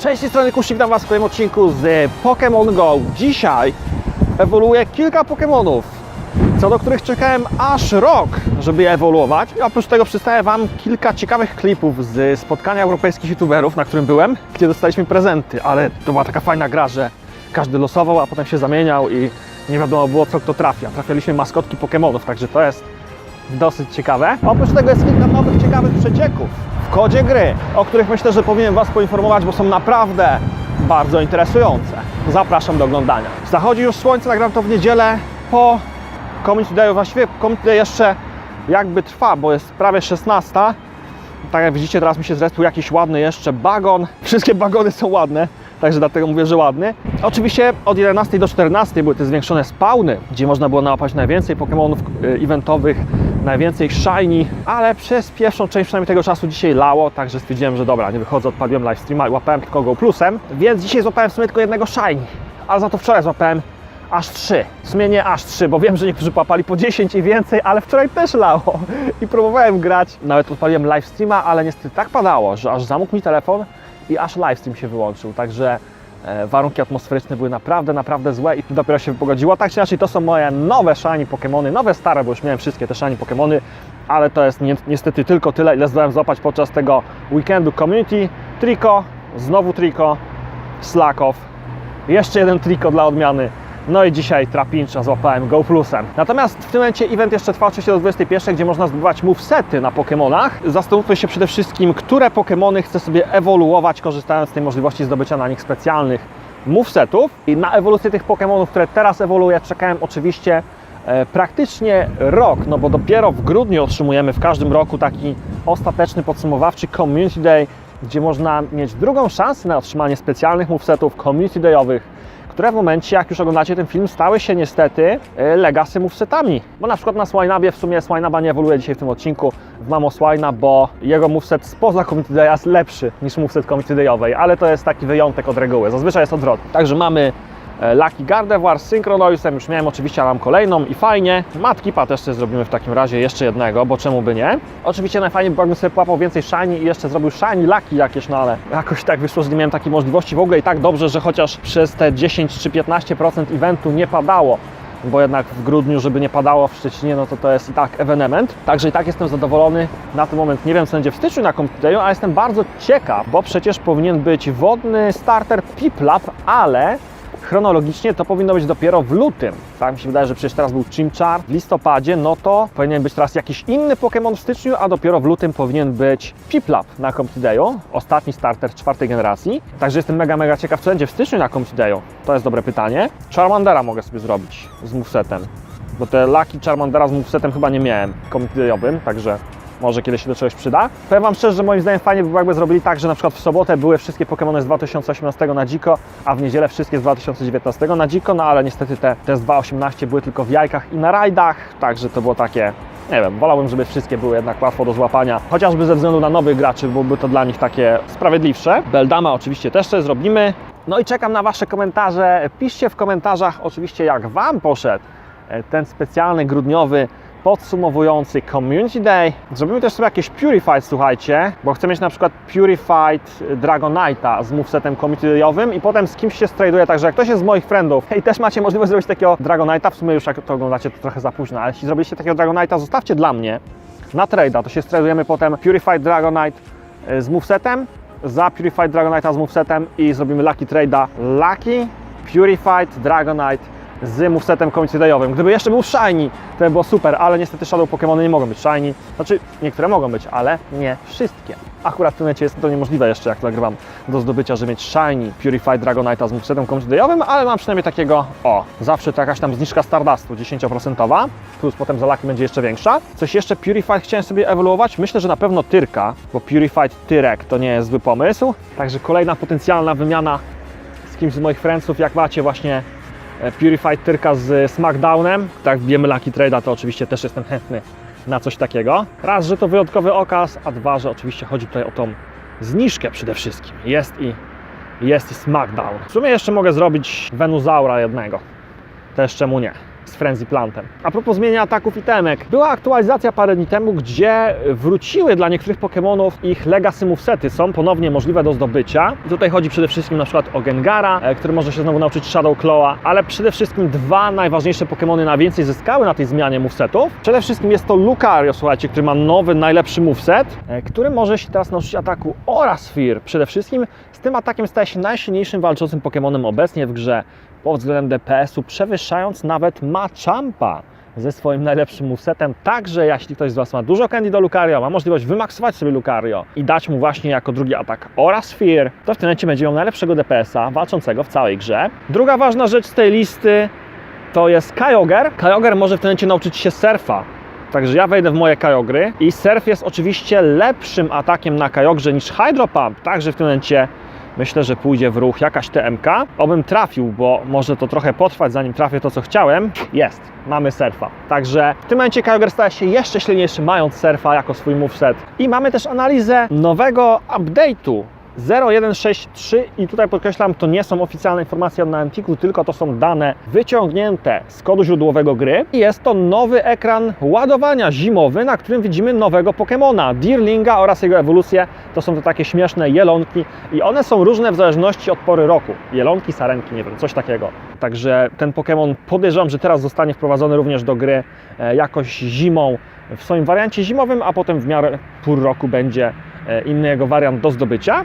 Cześć, z strony Kusz, witam Was w kolejnym odcinku z Pokémon GO. Dzisiaj ewoluuje kilka Pokémonów, co do których czekałem aż rok, żeby je ewoluować. I oprócz tego przedstawię Wam kilka ciekawych klipów z spotkania europejskich youtuberów, na którym byłem, gdzie dostaliśmy prezenty, ale to była taka fajna gra, że każdy losował, a potem się zamieniał i nie wiadomo było, co kto trafia. Trafialiśmy maskotki Pokémonów, także to jest dosyć ciekawe. Oprócz tego jest kilka nowych, ciekawych przecieków w kodzie gry, o których myślę, że powinien Was poinformować, bo są naprawdę bardzo interesujące. Zapraszam do oglądania. Zachodzi już słońce, nagram to w niedzielę po Community Dayu. Właściwie Community Day jeszcze jakby trwa, bo jest prawie 16. Tak jak widzicie, teraz mi się zrespił jakiś ładny jeszcze bagon. Wszystkie bagony są ładne, także dlatego mówię, że ładny. Oczywiście od 11 do 14 były te zwiększone spawny, gdzie można było nałapać najwięcej Pokémonów y, eventowych, najwięcej shiny, ale przez pierwszą część przynajmniej tego czasu dzisiaj lało, także stwierdziłem, że dobra, nie wychodzę, odpaliłem live streama i łapałem tylko go plusem, więc dzisiaj złapałem w sumie tylko jednego shiny, ale za to wczoraj złapałem aż trzy. W sumie nie aż trzy, bo wiem, że niektórzy łapali po 10 i więcej, ale wczoraj też lało i próbowałem grać. Nawet odpaliłem live streama, ale niestety tak padało, że aż zamógł mi telefon i aż live stream się wyłączył, także warunki atmosferyczne były naprawdę, naprawdę złe i dopiero się pogodziło. Tak czy inaczej, to są moje nowe shiny Pokémony, nowe, stare, bo już miałem wszystkie te shiny Pokémony, ale to jest ni niestety tylko tyle, ile zdałem złapać podczas tego weekendu Community. Triko, znowu Triko, Slackoff, jeszcze jeden Triko dla odmiany. No i dzisiaj Trapincha złapałem Go Plusem. Natomiast w tym momencie event jeszcze trwa oczywiście do 21, gdzie można zdobywać movesety na Pokémonach. Zastanówmy się przede wszystkim, które Pokémony chcę sobie ewoluować, korzystając z tej możliwości zdobycia na nich specjalnych movesetów. I na ewolucję tych Pokémonów, które teraz ewoluuję, czekałem oczywiście e, praktycznie rok, no bo dopiero w grudniu otrzymujemy w każdym roku taki ostateczny, podsumowawczy Community Day, gdzie można mieć drugą szansę na otrzymanie specjalnych movesetów community dayowych, które w momencie, jak już oglądacie ten film, stały się niestety e, legacy movesetami. Bo na przykład na Swinabie w sumie Swinaba nie ewoluuje dzisiaj w tym odcinku w Mamo Swina, bo jego moveset spoza Community jest lepszy niż moveset Community Dayowej, ale to jest taki wyjątek od reguły. Zazwyczaj jest odwrotnie. Także mamy Lucky Gardevoir z Synchronoisem, już miałem oczywiście, ale mam kolejną i fajnie. Matkipa też sobie zrobimy w takim razie jeszcze jednego, bo czemu by nie? Oczywiście najfajniej by jakbym sobie płapał więcej shiny i jeszcze zrobił shiny Lucky jakieś, no ale jakoś tak wyszło, że nie miałem takiej możliwości w ogóle i tak dobrze, że chociaż przez te 10 czy 15% eventu nie padało, bo jednak w grudniu, żeby nie padało w Szczecinie, no to to jest i tak ewenement. Także i tak jestem zadowolony na ten moment. Nie wiem, co będzie w styczniu na Computer Dayu, ale jestem bardzo ciekaw, bo przecież powinien być wodny starter Piplap, ale chronologicznie to powinno być dopiero w lutym. Tak mi się wydaje, że przecież teraz był Chimchar w listopadzie, no to powinien być teraz jakiś inny Pokémon w styczniu, a dopiero w lutym powinien być Piplap na Computer Dayu, ostatni starter czwartej generacji. Także jestem mega, mega ciekaw, co będzie w styczniu na Computer Dayu. To jest dobre pytanie. Charmandera mogę sobie zrobić z movesetem, bo te Lucky Charmandera z movesetem chyba nie miałem Computer Dayowym, także może kiedyś się do czegoś przyda. Powiem Wam szczerze, że moim zdaniem fajnie by było, jakby zrobili tak, że na przykład w sobotę były wszystkie Pokémony z 2018 na dziko, a w niedzielę wszystkie z 2019 na dziko, no ale niestety te, te z 2018 były tylko w jajkach i na rajdach, także to było takie nie wiem, wolałbym, żeby wszystkie były jednak łatwo do złapania, chociażby ze względu na nowych graczy, byłoby to dla nich takie sprawiedliwsze. Beldama oczywiście też sobie zrobimy. No i czekam na Wasze komentarze. Piszcie w komentarzach oczywiście, jak Wam poszedł e, ten specjalny grudniowy podsumowujący Community Day. Zrobimy też sobie jakieś Purified, słuchajcie, bo chcę mieć na przykład Purified Dragonite'a z movesetem Community Dayowym i potem z kimś się straduje, także jak ktoś jest z moich friendów i też macie możliwość zrobić takiego Dragonite'a, w sumie już jak to oglądacie, to trochę za późno, ale jeśli zrobiliście takiego Dragonite'a, zostawcie dla mnie na trade'a, to się stradujemy potem Purified Dragonite y, z movesetem za Purified Dragonite'a z movesetem i zrobimy Lucky Trade'a. Lucky Purified Dragonite z movesetem Community Dayowym. Gdyby jeszcze był Shiny, to by było super, ale niestety Shadow Pokémony nie mogą być Shiny. Znaczy, niektóre mogą być, ale nie wszystkie. Akurat w tym momencie jest to niemożliwe jeszcze, jak nagrywam, do zdobycia, żeby mieć Shiny Purified Dragonite'a z movesetem Community Dayowym, ale mam przynajmniej takiego, o, zawsze to jakaś tam zniżka Stardustu 10%, plus potem za będzie jeszcze większa. Coś jeszcze Purified chciałem sobie ewoluować? Myślę, że na pewno Tyrka, bo Purified Tyrek to nie jest zły pomysł. Także kolejna potencjalna wymiana z kimś z moich friendsów, jak macie właśnie Purified Tyrka z SmackDownem, tak wbijemy Lucky Trade'a, to oczywiście też jestem chętny na coś takiego. Raz, że to wyjątkowy okaz, a dwa, że oczywiście chodzi tutaj o tą zniżkę przede wszystkim. Jest i, jest i SmackDown. W sumie jeszcze mogę zrobić Venusaura jednego. Też czemu nie. Z Frenzy Plantem. A propos zmienia ataków i temek, była aktualizacja parę dni temu, gdzie wróciły dla niektórych Pokémonów ich Legacy Movesety, są ponownie możliwe do zdobycia. I tutaj chodzi przede wszystkim na przykład o Gengara, e, który może się znowu nauczyć Shadow Claw'a, ale przede wszystkim dwa najważniejsze Pokémony najwięcej zyskały na tej zmianie movesetów. Przede wszystkim jest to Lucario, słuchajcie, który ma nowy, najlepszy moveset, e, który może się teraz nauczyć ataku Orasphere. Przede wszystkim z tym atakiem staje się najsilniejszym walczącym Pokémonem obecnie w grze pod względem DPS-u, przewyższając nawet Machampa ze swoim najlepszym movesetem. Także jeśli ktoś z Was ma dużo candy do Lucario, ma możliwość wymaksować sobie Lucario i dać mu właśnie jako drugi atak Orasphere, to w tym momencie będzie miał najlepszego DPS-a walczącego w całej grze. Druga ważna rzecz z tej listy to jest Kyogre. Kyogre może w tym momencie nauczyć się surfa. Także ja wejdę w moje Kyogry i surf jest oczywiście lepszym atakiem na Kyogrze niż Hydro Pump, także w tym momencie myślę, że pójdzie w ruch jakaś TMK. Obym trafił, bo może to trochę potrwać zanim trafię to co chciałem. Jest, mamy surfa. Także w tym momencie Kyogre staje się jeszcze silniejszy mając surfa jako swój moveset. I mamy też analizę nowego update'u 0163 i tutaj podkreślam, to nie są oficjalne informacje od Nianticu, tylko to są dane wyciągnięte z kodu źródłowego gry. I jest to nowy ekran ładowania zimowy, na którym widzimy nowego Pokemona, Deerlinga oraz jego ewolucję. To są to takie śmieszne jelonki i one są różne w zależności od pory roku. Jelonki, sarenki, nie wiem, coś takiego. Także ten Pokémon podejrzewam, że teraz zostanie wprowadzony również do gry e, jakoś zimą w swoim wariancie zimowym, a potem w miarę pór roku będzie e, inny jego wariant do zdobycia.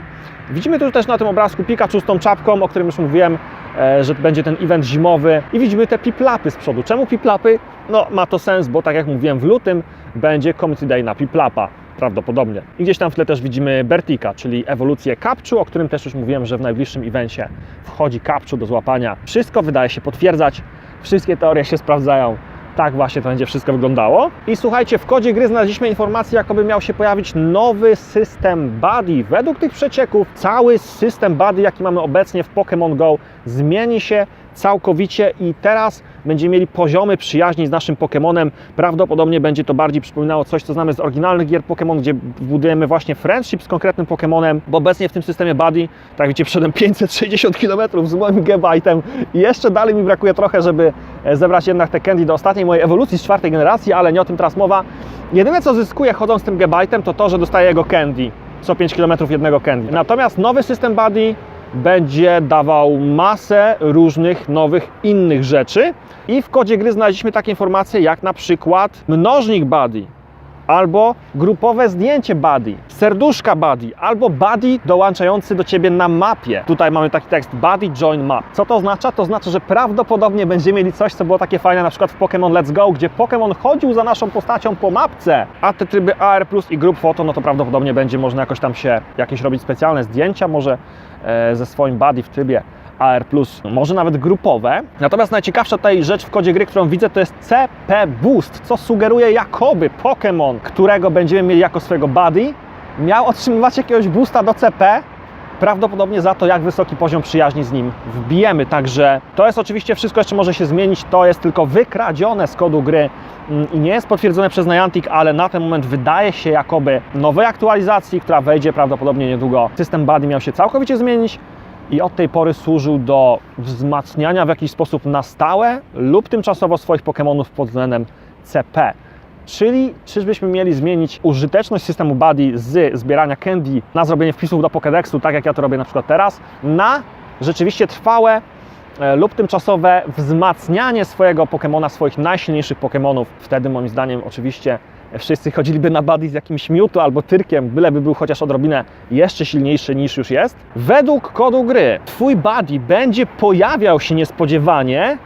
Widzimy tu też na tym obrazku Pikachu z tą czapką, o którym już mówiłem, e, że będzie ten event zimowy i widzimy te piplapy z przodu. Czemu piplapy? No ma to sens, bo tak jak mówiłem w lutym będzie Community Day na piplapa prawdopodobnie. I gdzieś tam w tle też widzimy Bertika, czyli ewolucję Kapczu, o którym też już mówiłem, że w najbliższym evencie wchodzi Kapczu do złapania. Wszystko wydaje się potwierdzać, wszystkie teorie się sprawdzają. Tak właśnie to będzie wszystko wyglądało. I słuchajcie, w kodzie gry znaleźliśmy informację, jakoby miał się pojawić nowy system buddy. Według tych przecieków cały system buddy, jaki mamy obecnie w Pokémon Go, zmieni się całkowicie i teraz będziemy mieli poziomy przyjaźni z naszym Pokémonem. Prawdopodobnie będzie to bardziej przypominało coś, co znamy z oryginalnych gier Pokémon, gdzie budujemy właśnie friendship z konkretnym Pokémonem, bo obecnie w tym systemie Buddy, tak wiecie, przeszedłem 560 km z moim Gebajtem i jeszcze dalej mi brakuje trochę, żeby e, zebrać jednak te candy do ostatniej mojej ewolucji z czwartej generacji, ale nie o tym teraz mowa. Jedyne co zyskuję chodząc tym Gebajtem to to, że dostaję jego candy. Co 5 km jednego candy. Natomiast nowy system Buddy będzie dawał masę różnych nowych innych rzeczy. I w kodzie gry znaleźliśmy takie informacje jak na przykład mnożnik buddy, albo grupowe zdjęcie buddy, serduszka buddy, albo buddy dołączający do Ciebie na mapie. Tutaj mamy taki tekst buddy join map. Co to oznacza? To znaczy, że prawdopodobnie będziemy mieli coś, co było takie fajne na przykład w Pokémon Let's Go, gdzie Pokémon chodził za naszą postacią po mapce, a te tryby AR Plus i Group Photo, no to prawdopodobnie będzie można jakoś tam się, jakieś robić specjalne zdjęcia może ze swoim buddy w trybie AR+, może nawet grupowe. Natomiast najciekawsza tutaj rzecz w kodzie gry, którą widzę, to jest CP Boost, co sugeruje jakoby Pokémon, którego będziemy mieli jako swojego buddy, miał otrzymywać jakiegoś boosta do CP, prawdopodobnie za to, jak wysoki poziom przyjaźni z nim wbijemy. Także to jest oczywiście wszystko jeszcze może się zmienić, to jest tylko wykradzione z kodu gry mm, i nie jest potwierdzone przez Niantic, ale na ten moment wydaje się jakoby nowej aktualizacji, która wejdzie prawdopodobnie niedługo. System Buddy miał się całkowicie zmienić i od tej pory służył do wzmacniania w jakiś sposób na stałe lub tymczasowo swoich Pokémonów pod względem CP. Czyli czyżbyśmy mieli zmienić użyteczność systemu Buddy z zbierania candy na zrobienie wpisów do Pokédexu, tak jak ja to robię na przykład teraz, na rzeczywiście trwałe e, lub tymczasowe wzmacnianie swojego Pokémona, swoich najsilniejszych Pokémonów. Wtedy moim zdaniem oczywiście wszyscy chodziliby na buddy z jakimś miutu albo tyrkiem, byleby był chociaż odrobinę jeszcze silniejszy niż już jest. Według kodu gry Twój buddy będzie pojawiał się niespodziewanie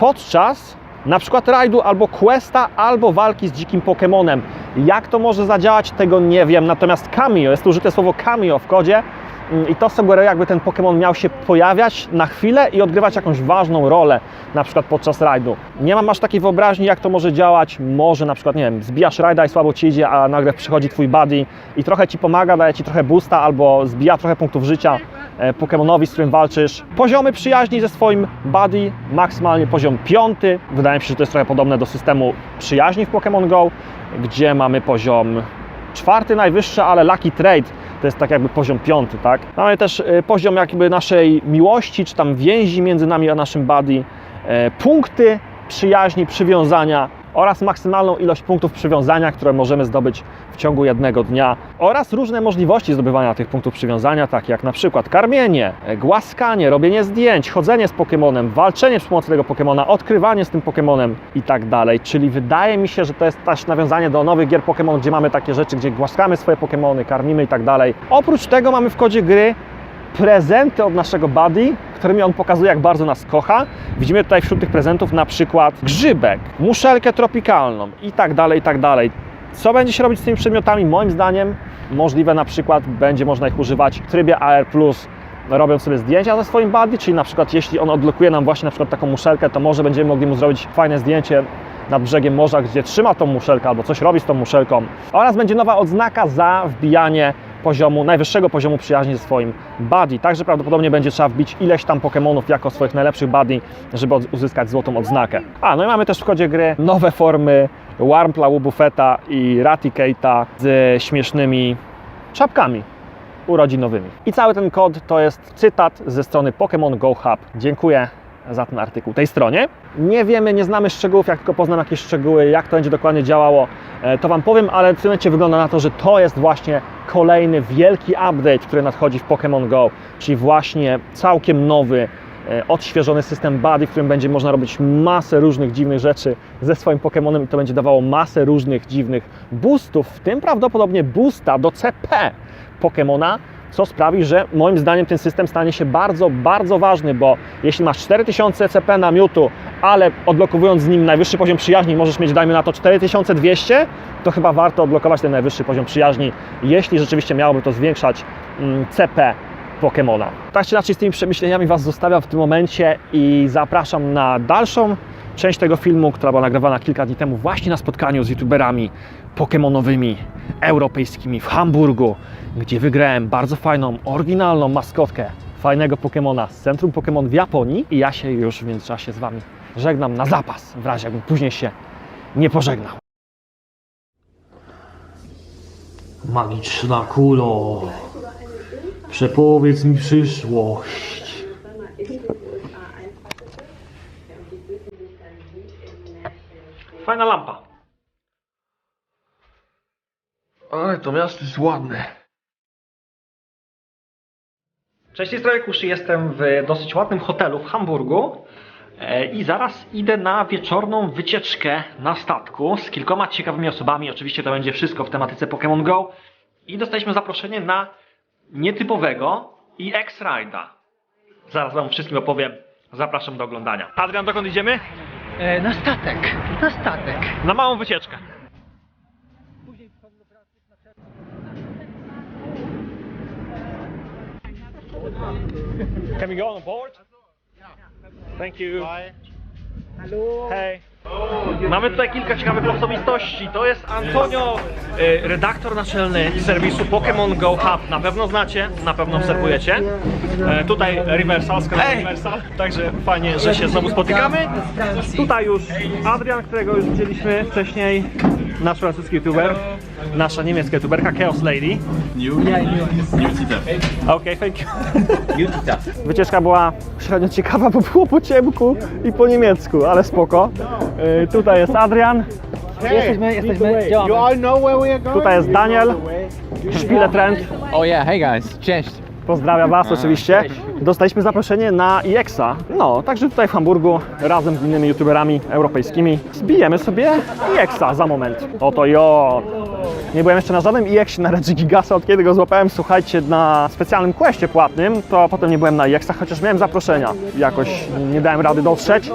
podczas na przykład rajdu albo questa, albo walki z dzikim Pokémonem. Jak to może zadziałać, tego nie wiem. Natomiast cameo, jest użyte słowo cameo w kodzie mm, i to sugeruje, jakby ten Pokémon miał się pojawiać na chwilę i odgrywać jakąś ważną rolę, na przykład podczas rajdu. Nie mam aż takiej wyobraźni, jak to może działać. Może na przykład, nie wiem, zbijasz rajda i słabo ci idzie, a nagle przychodzi twój buddy i trochę ci pomaga, daje ci trochę boosta albo zbija trochę punktów życia e, Pokemonowi, z którym walczysz. Poziomy przyjaźni ze swoim buddy, maksymalnie poziom piąty. Wydaje mi się, że to jest trochę podobne do systemu przyjaźni w Pokémon Go, gdzie mamy poziom czwarty najwyższy, ale Lucky Trade to jest tak jakby poziom piąty, tak? Mamy też y, poziom jakby naszej miłości, czy tam więzi między nami a naszym buddy. E, Punkty przyjaźni, przywiązania oraz maksymalną ilość punktów przywiązania, które możemy zdobyć w ciągu jednego dnia oraz różne możliwości zdobywania tych punktów przywiązania, takie jak na przykład karmienie, głaskanie, robienie zdjęć, chodzenie z Pokemonem, walczenie przy pomocy tego Pokemona, odkrywanie z tym Pokemonem i tak dalej. Czyli wydaje mi się, że to jest też nawiązanie do nowych gier Pokémon, gdzie mamy takie rzeczy, gdzie głaskamy swoje Pokemony, karmimy i tak dalej. Oprócz tego mamy w kodzie gry prezenty od naszego buddy, którymi on pokazuje, jak bardzo nas kocha. Widzimy tutaj wśród tych prezentów na przykład grzybek, muszelkę tropikalną i tak dalej, i tak dalej. Co będzie się robić z tymi przedmiotami? Moim zdaniem możliwe na przykład będzie można ich używać w trybie AR+, robiąc sobie zdjęcia ze swoim buddy, czyli na przykład jeśli on odblokuje nam właśnie na przykład taką muszelkę, to może będziemy mogli mu zrobić fajne zdjęcie nad brzegiem morza, gdzie trzyma tą muszelkę albo coś robi z tą muszelką. Oraz będzie nowa odznaka za wbijanie poziomu, najwyższego poziomu przyjaźni ze swoim buddy. Także prawdopodobnie będzie trzeba wbić ileś tam Pokémonów jako swoich najlepszych buddy, żeby uzyskać złotą odznakę. A, no i mamy też w kodzie gry nowe formy Warmpla, Wubufeta i Raticate'a z śmiesznymi czapkami urodzinowymi. I cały ten kod to jest cytat ze strony Pokémon Go Hub. Dziękuję za ten artykuł tej stronie. Nie wiemy, nie znamy szczegółów, jak tylko poznam jakieś szczegóły, jak to będzie dokładnie działało, e, to Wam powiem, ale w tym momencie wygląda na to, że to jest właśnie kolejny wielki update, który nadchodzi w Pokémon Go, czyli właśnie całkiem nowy, e, odświeżony system Buddy, w którym będzie można robić masę różnych dziwnych rzeczy ze swoim Pokémonem i to będzie dawało masę różnych dziwnych boostów, w tym prawdopodobnie boosta do CP Pokémona, co sprawi, że moim zdaniem ten system stanie się bardzo, bardzo ważny, bo jeśli masz 4000 CP na Mewtwo, ale odblokowując z nim najwyższy poziom przyjaźni możesz mieć, dajmy na to 4200, to chyba warto odblokować ten najwyższy poziom przyjaźni, jeśli rzeczywiście miałoby to zwiększać mm, CP Pokemona. Tak czy inaczej z tymi przemyśleniami Was zostawiam w tym momencie i zapraszam na dalszą część tego filmu, która była nagrywana kilka dni temu właśnie na spotkaniu z youtuberami pokemonowymi europejskimi w Hamburgu, gdzie wygrałem bardzo fajną, oryginalną maskotkę fajnego Pokemona z Centrum Pokemon w Japonii i ja się już w międzyczasie z Wami żegnam na zapas, w razie jakbym później się nie pożegnał. Magiczna kulo, przepowiedz mi przyszłość. Fajna lampa. Ale to miasto jest ładne. Cześć, jest Kuszy. Jestem w dosyć ładnym hotelu w Hamburgu e, i zaraz idę na wieczorną wycieczkę na statku z kilkoma ciekawymi osobami. Oczywiście to będzie wszystko w tematyce Pokémon Go i dostaliśmy zaproszenie na nietypowego EX Ride'a. Zaraz Wam wszystkim opowiem. Zapraszam do oglądania. Adrian, dokąd idziemy? E, na statek, na statek. Na małą wycieczkę. Can we go on board? Thank you. Hej. Mamy tutaj kilka ciekawych osobistości. To jest Antonio, y, redaktor naczelny serwisu Pokémon Go Hub. Na pewno znacie, na pewno obserwujecie. E, Tutaj Reversal, kanału Reversal. Także fajnie, że się znowu spotykamy. Tutaj już Adrian, którego już widzieliśmy wcześniej. Nasz francuski youtuber. Nasza niemiecka youtuberka Chaos Lady. Okej, thank you. Wycieczka była średnio ciekawa, bo było po ciemku i po niemiecku, ale spoko. Y, tutaj jest Adrian, Jesteśmy, jesteśmy, You działamy. all know where we are going? tutaj jest Daniel, Szpile Trend. Oh yeah, hey guys, cześć. Pozdrawiam Was oczywiście. Dostaliśmy zaproszenie na EXA. No, także tutaj w Hamburgu razem z innymi youtuberami europejskimi zbijemy sobie EXA za moment. Oto jo! Nie byłem jeszcze na żadnym EX na Regi Gigasa, od kiedy go złapałem, słuchajcie, na specjalnym questie płatnym, to potem nie byłem na EX-ach, chociaż miałem zaproszenia. Jakoś nie dałem rady dotrzeć.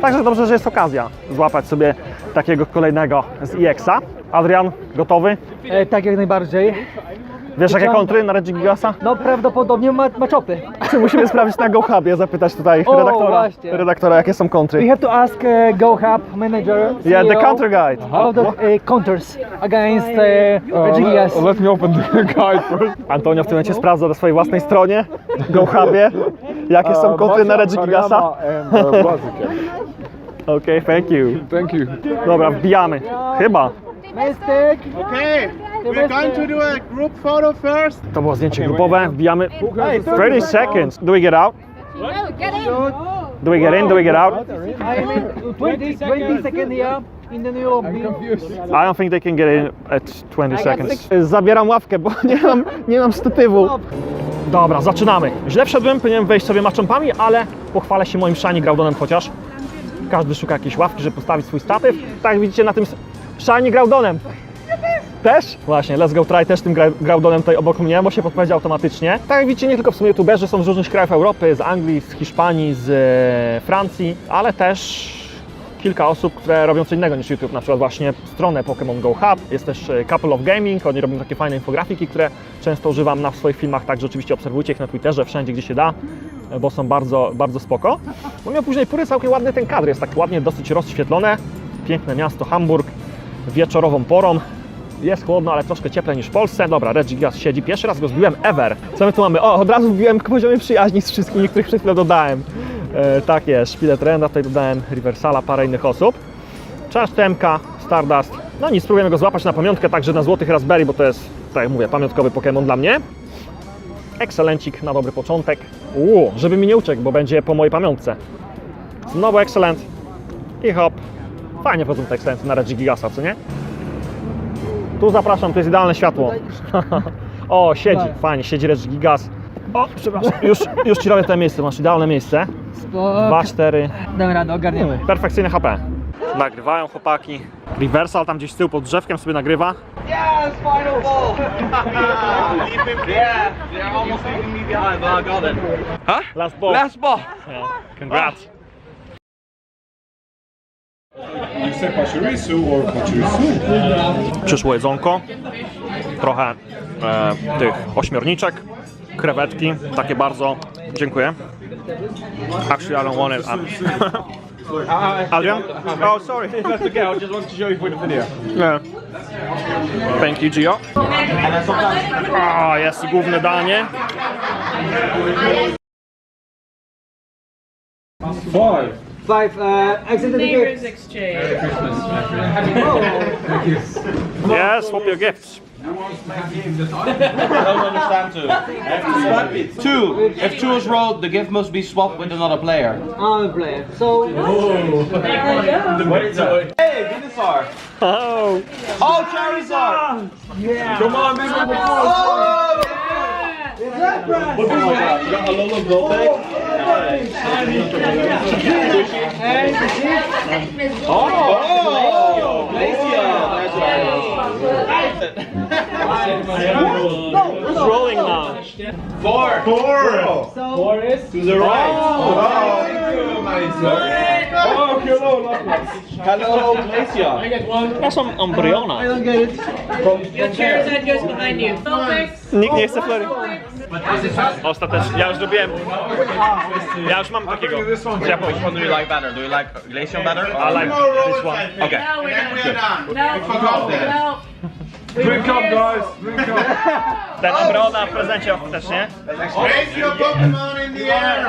Także dobrze, że jest okazja złapać sobie takiego kolejnego z EX-a. Adrian, gotowy? E, tak jak najbardziej. Wiesz jakie kontry na Regi Gigasa? No prawdopodobnie ma, maczopy. Czy musimy sprawdzić na GoHubie, zapytać tutaj O, redaktora, właśnie. redaktora, jakie są We kontry. have to ask uh, GoHub manager, Yeah, the CEO, counter guide. How the uh, counters against uh, GS. Let me open the guide first. Antonio w tym momencie sprawdza na swojej własnej stronie, GoHubie, jakie są kontry na Regi Gigasa. and uh. Okej, thank you. Thank you. Dobra, wbijamy. Chyba. Mistake. Okay, we're going to do a group photo first. To było zdjęcie grupowe, wbijamy. 30 seconds. Do we get out? No, get in. Do we get in? Do we get out? I mean, 20, 20 seconds here in the the... I don't think they can get in at 20 seconds. Zabieram ławkę, bo nie mam, nie mam statywu. Dobra, zaczynamy. Źle wszedłem, powinienem wejść sobie maczumpami, ale pochwalę się moim shiny Groudоnem chociaż. Każdy szuka jakiejś ławki, żeby postawić swój statyw. Tak jak widzicie na tym s- shiny Groudоnem. Też? Właśnie, Let's Go Try też tym gra- Groudоnem tutaj obok mnie, bo się podpowiedział automatycznie. Tak jak widzicie, nie tylko w sumie youtuberzy są z różnych krajów Europy, z Anglii, z Hiszpanii, z e, Francji, ale też kilka osób, które robią co innego niż YouTube, na przykład właśnie stronę Pokémon Go Hub, jest też e, Couple of Gaming, oni robią takie fajne infografiki, które często używam na swoich filmach, także oczywiście obserwujcie ich na Twitterze, wszędzie gdzie się da, e, bo są bardzo, bardzo spoko. Pomimo później pory całkiem ładny ten kadr, jest tak ładnie, dosyć rozświetlone, piękne miasto Hamburg, wieczorową porą, jest chłodno, ale troszkę cieplej niż w Polsce. Dobra, Regigas siedzi. Pierwszy raz go zbiłem ever. Co my tu mamy? O, od razu wbiłem poziomie przyjaźni z wszystkimi, których przed chwilą dodałem. E, tak jest, Szpile Trenda, tutaj dodałem Riversala, parę innych osób. Czasz Temka, Stardust. No nic, spróbujemy go złapać na pamiątkę, także na złotych Raspberry, bo to jest, tak jak mówię, pamiątkowy Pokémon dla mnie. Ekscelencik na dobry początek. Uuu, żeby mi nie uciekł, bo będzie po mojej pamiątce. Znowu Excellent. I hop. Fajnie wchodzą te Excellency na Regigigasa, co nie? Tu zapraszam, to jest idealne światło. o, siedzi, fajnie, siedzi Regigigas. O, przepraszam, już, już Ci robię to miejsce, masz idealne miejsce. 2, 4, Damy radę, ogarniemy. perfekcyjne HP. Nagrywają chłopaki. Reversal tam gdzieś z tyłu pod drzewkiem sobie nagrywa. Yeah, they're almost leaving me behind, but I got it. Huh? Last ball. Last ball. Yeah. Congrats. You say Pachirisu or Pachirisu? Przyszło jedzonko. Trochę e, tych ośmiorniczek. Krewetki, takie bardzo. Dziękuję. Actually, I don't want it. Adrian? Oh, sorry. That's okay, I just to show you for the video. Yeah. Thank you, Gio. O, jest główne danie. Five. Five, uh, exit the Neighbors exchange. Yes, swap your gifts. I don't understand two. To swap it. Two. If two is rolled, the gift must be swapped with another player. I'm player. So, What is that? Hey, Venusaur. Oh, Oh, Charizard. Come on, man. Oh, What is that? You got a Lola Goldberg? Oh, Glacia. it's rolling now. Four. Four. so To the right. Oh, Oh, hello, Hello, Glacia. Przepraszam, Embryona. I don't get it. Your Charizard goes behind you. Vulpix. Nikt nie chce Flory. Ostatecznie, ja już robiłem. Ja już mam takiego. Ja Which one do you like better? Do you like Glacian better? I like this one. Okay. No, we're done. No, no. Drink up, guys. Drink up. Ten Embryona w prezencie ostatecznie. Raise your Pokemon in the air.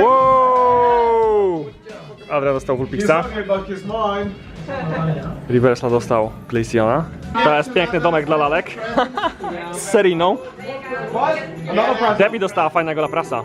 Wow! Adrian dostał Vulpixa. Reversal dostał Glaciona. To jest piękny domek dla lalek. Z Seriną. Debbie dostała fajnego Laprasa.